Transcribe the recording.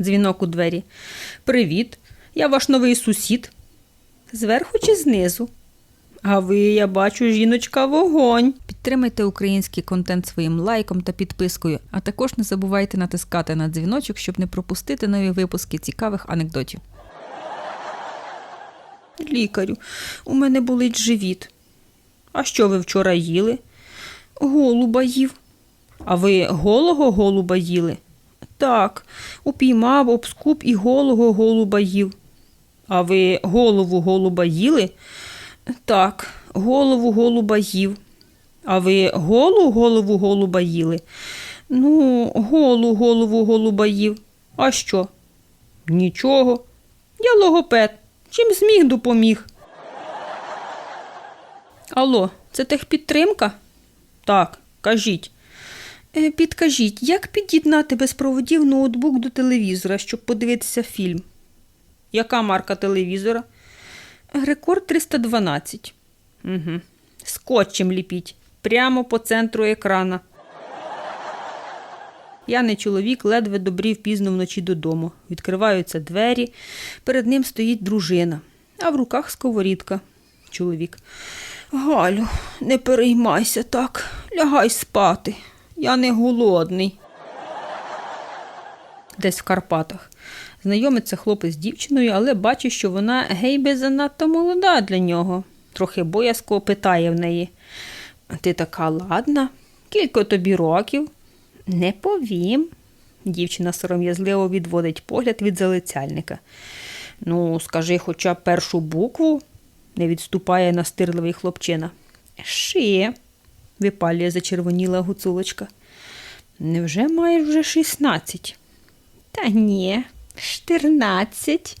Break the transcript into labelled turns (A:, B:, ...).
A: Дзвінок у двері. Привіт. Я ваш новий сусід. Зверху чи знизу? А ви, я бачу, жіночка вогонь. Підтримайте український контент своїм лайком та підпискою, а також не забувайте натискати на дзвіночок, щоб не пропустити нові випуски цікавих анекдотів. Лікарю, у мене болить живіт. А що ви вчора їли? Голуба їв. А ви голого голуба їли? Так, упіймав, обскуп і голого голуба їв. А ви голову голуба їли? Так, голову голуба їв. А ви голу голову голуба їли? Ну, голу голову голуба їв. А що? Нічого. Я логопед. Чим зміг допоміг. Алло, це техпідтримка? Так, кажіть. Е, Підкажіть, як під'єднати без проводів ноутбук до телевізора, щоб подивитися фільм? Яка марка телевізора? Рекорд 312. Угу. Скотчем ліпіть. Прямо по центру екрана. Я не чоловік, ледве добрів пізно вночі додому. Відкриваються двері, перед ним стоїть дружина, а в руках сковорідка. Чоловік. Галю, не переймайся так, лягай спати. Я не голодний. Десь в Карпатах. Знайомиться хлопець з дівчиною, але бачить, що вона гейби занадто молода для нього. Трохи боязко питає в неї. Ти така ладна? Кілько тобі років? Не повім. Дівчина сором'язливо відводить погляд від залицяльника. Ну, скажи хоча першу букву, не відступає настирливий хлопчина. Ши, випалює зачервоніла гуцулочка. Невже маєш вже шістнадцять? Та ні, штирнадцять.